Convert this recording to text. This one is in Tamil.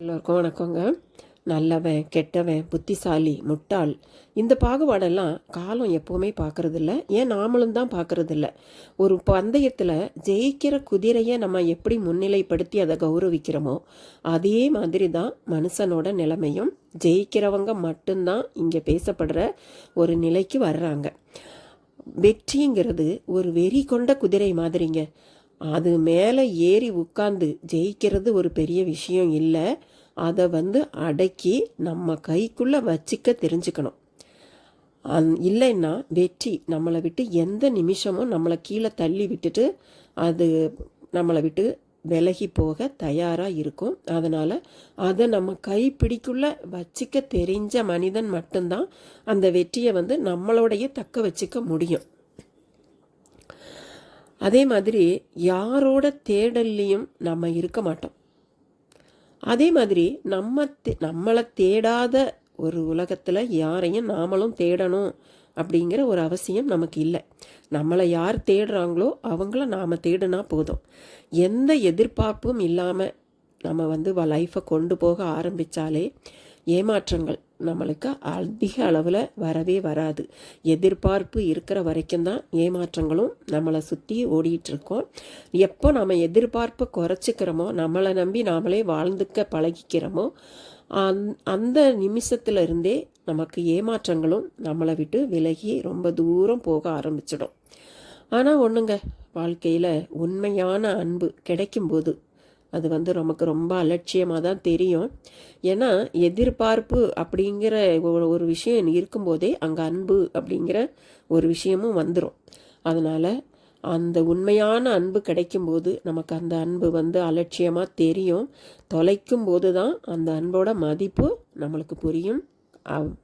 எல்லோருக்கும் வணக்கங்க. நல்லவன் கெட்டவன் புத்திசாலி முட்டாள். இந்த பாகுபாடெல்லாம் காலம் எப்போவுமே பார்க்குறதில்ல ஏன் நாமளும் தான் பார்க்கறதில்ல ஒரு பந்தயத்தில் ஜெயிக்கிற குதிரையை நம்ம எப்படி முன்னிலைப்படுத்தி அதை கௌரவிக்கிறோமோ அதே மாதிரி தான் மனுஷனோட நிலைமையும். ஜெயிக்கிறவங்க மட்டும்தான் இங்கே பேசப்படுற ஒரு நிலைக்கு வர்றாங்க. வெற்றிங்கிறது ஒரு வெறி கொண்ட குதிரை மாதிரிங்க. அது மேலே ஏறி உட்காந்து ஜெயிக்கிறது ஒரு பெரிய விஷயம் இல்லை. அதை வந்து அடக்கி நம்ம கைக்குள்ளே வச்சிக்க தெரிஞ்சுக்கணும். அந் இல்லைன்னா வெற்றி நம்மளை விட்டு எந்த நிமிஷமும் நம்மளை கீழே தள்ளி விட்டுட்டு அது நம்மளை விட்டு விலகி போக தயாராக இருக்கும். அதனால் அதை நம்ம கைப்பிடிக்குள்ளே வச்சிக்க தெரிஞ்ச மனிதன் மட்டும்தான் அந்த வெற்றியை வந்து நம்மளோடைய தக்க வச்சுக்க முடியும். அதே மாதிரி யாரோட தேடல்லையும் நம்ம இருக்க மாட்டோம். அதே மாதிரி நம்ம தே- நம்மளை தேடாத ஒரு உலகத்தில் யாரையும் நாமளும் தேடணும் அப்படிங்கிற ஒரு அவசியம் நமக்கு இல்லை. நம்மளை யார் தேடுறாங்களோ அவங்கள நாம் தேடினா போதும். எந்த எதிர்பார்ப்பும் இல்லாமல் நம்ம வந்து லைஃப்பை கொண்டு போக ஆரம்பித்தாலே ஏமாற்றங்கள் நம்மளுக்கு அதிக அளவில் வரவே வராது. எதிர்பார்ப்பு இருக்கிற வரைக்கும் தான் ஏமாற்றங்களும் நம்மளை சுற்றி ஓடிட்டுருக்கோம் எப்போ நம்ம எதிர்பார்ப்பை குறைச்சிக்கிறோமோ நம்மளை நம்பி நாமளே வாழ்ந்துக்க பழகிக்கிறோமோ அந் அந்த நிமிஷத்துல இருந்தே நமக்கு ஏமாற்றங்களும் நம்மளை விட்டு விலகி ரொம்ப தூரம் போக ஆரம்பிச்சிடும். ஆனால் ஒன்றுங்க வாழ்க்கையில் உண்மையான அன்பு கிடைக்கும்போது அது வந்து நமக்கு ரொம்ப அலட்சியமாக தான் தெரியும். ஏன்னா எதிர்பார்ப்பு அப்படிங்கிற ஒரு ஒரு விஷயம் இருக்கும்போதே அங்கே அன்பு அப்படிங்கிற ஒரு விஷயமும் வந்துடும் அதனால் அந்த உண்மையான அன்பு கிடைக்கும்போது நமக்கு அந்த அன்பு வந்து அலட்சியமாக தெரியும். தொலைக்கும் போது தான் அந்த அன்போட மதிப்பு நம்மளுக்கு புரியும். அவ்-